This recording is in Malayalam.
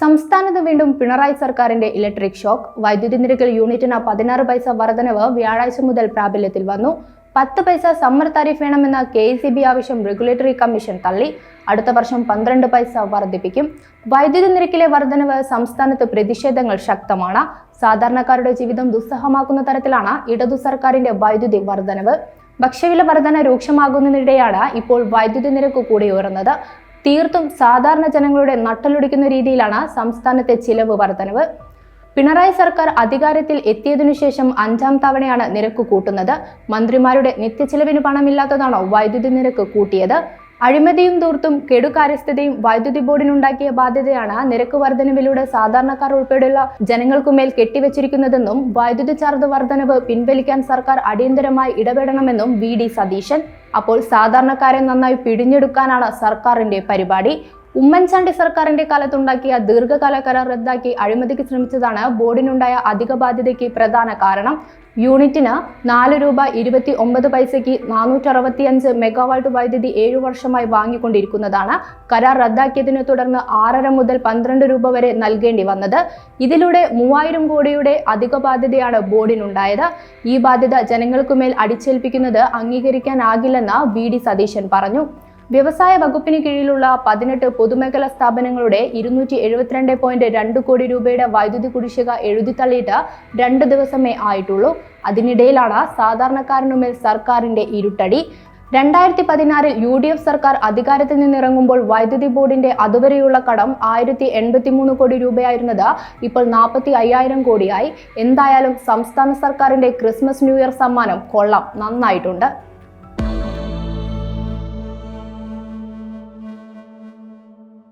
സംസ്ഥാനത്ത് വീണ്ടും പിണറായി സർക്കാരിന്റെ ഇലക്ട്രിക് ഷോക്ക്. വൈദ്യുതി നിരക്കിൽ യൂണിറ്റിന് പതിനാറ് പൈസ വർധനവ് വ്യാഴാഴ്ച മുതൽ പ്രാബല്യത്തിൽ വന്നു. പത്ത് പൈസ സമ്മർ താരിഫ് വേണമെന്ന കെ സി ബി ആവശ്യം റെഗുലേറ്ററി കമ്മീഷൻ തള്ളി. അടുത്ത വർഷം പന്ത്രണ്ട് പൈസ വർദ്ധിപ്പിക്കും വൈദ്യുതി നിരക്കിലെ വർധനവ് സംസ്ഥാനത്ത് പ്രതിഷേധങ്ങൾ ശക്തമാണ്. സാധാരണക്കാരുടെ ജീവിതം ദുസ്സഹമാക്കുന്ന തരത്തിലാണ് ഇടതു സർക്കാരിന്റെ വൈദ്യുതി വർധനവ്. ഭക്ഷ്യവില വർധന രൂക്ഷമാകുന്നതിനിടെയാണ് ഇപ്പോൾ വൈദ്യുതി നിരക്ക് കൂടി ഉയർന്നത്. തീർത്തും സാധാരണ ജനങ്ങളുടെ നട്ടലൊടിക്കുന്ന രീതിയിലാണ് സംസ്ഥാനത്തെ ചിലവ് വർധനവ്. പിണറായി സർക്കാർ അധികാരത്തിൽ എത്തിയതിനു ശേഷം അഞ്ചാം തവണയാണ് നിരക്ക് കൂട്ടുന്നത്. മന്ത്രിമാരുടെ നിത്യച്ചിലവിന് പണമില്ലാത്തതാണോ വൈദ്യുതി നിരക്ക് കൂട്ടിയത്? അഴിമതിയും തൂർത്തും കെടുകാര്യസ്ഥതയും വൈദ്യുതി ബോർഡിനുണ്ടാക്കിയ ബാധ്യതയാണ് നിരക്ക് വർധനവിലൂടെ സാധാരണക്കാർ ഉൾപ്പെടെയുള്ള ജനങ്ങൾക്കുമേൽ കെട്ടിവെച്ചിരിക്കുന്നതെന്നും വൈദ്യുതി ചാർജ് വർധനവ് പിൻവലിക്കാൻ സർക്കാർ അടിയന്തരമായി ഇടപെടണമെന്നും വി ഡി സതീശൻ അപ്പോൾ സാധാരണക്കാരെ നന്നായി പിടിഞ്ഞെടുക്കാനാണ് സർക്കാരിന്റെ പരിപാടി. ഉമ്മൻചാണ്ടി സർക്കാരിന്റെ കാലത്തുണ്ടാക്കിയ ദീർഘകാല കരാർ റദ്ദാക്കി അഴിമതിക്ക് ശ്രമിച്ചതാണ് ബോർഡിനുണ്ടായ അധിക ബാധ്യതയ്ക്ക് പ്രധാന കാരണം. യൂണിറ്റിന് നാല് രൂപ ഇരുപത്തി ഒമ്പത് പൈസയ്ക്ക് നാനൂറ്റി അറുപത്തിയഞ്ച് മെഗാവാട്ട് വൈദ്യുതി ഏഴു വർഷമായി വാങ്ങിക്കൊണ്ടിരിക്കുന്നതാണ് കരാർ റദ്ദാക്കിയതിനെ തുടർന്ന് ആറര മുതൽ പന്ത്രണ്ട് രൂപ വരെ നൽകേണ്ടി വന്നത്. ഇതിലൂടെ മൂവായിരം കോടിയുടെ അധിക ബാധ്യതയാണ് ബോർഡിനുണ്ടായത്. ഈ ബാധ്യത ജനങ്ങൾക്കുമേൽ അടിച്ചേൽപ്പിക്കുന്നത് അംഗീകരിക്കാനാകില്ലെന്ന് വി ഡി സതീശൻ പറഞ്ഞു. വ്യവസായ വകുപ്പിന് കീഴിലുള്ള പതിനെട്ട് പൊതുമേഖലാ സ്ഥാപനങ്ങളുടെ ഇരുന്നൂറ്റി എഴുപത്തിരണ്ട് പോയിന്റ് രണ്ട് കോടി രൂപയുടെ വൈദ്യുതി കുടിശ്ശിക എഴുതിത്തള്ളിയിട്ട് രണ്ട് ദിവസമേ ആയിട്ടുള്ളൂ. അതിനിടയിലാണ് സാധാരണക്കാരനുമേൽ സർക്കാരിന്റെ ഇരുട്ടടി. രണ്ടായിരത്തി പതിനാറിൽ യു ഡി എഫ് സർക്കാർ അധികാരത്തിൽ നിന്നിറങ്ങുമ്പോൾ വൈദ്യുതി ബോർഡിന്റെ അതുവരെയുള്ള കടം ആയിരത്തി എൺപത്തി മൂന്ന് കോടി രൂപയായിരുന്നത് ഇപ്പോൾ നാൽപ്പത്തി അയ്യായിരം കോടിയായി. എന്തായാലും സംസ്ഥാന സർക്കാരിന്റെ ക്രിസ്മസ് ന്യൂ ഇയർ സമ്മാനം കൊള്ളാം. നന്നായിട്ടുണ്ട്.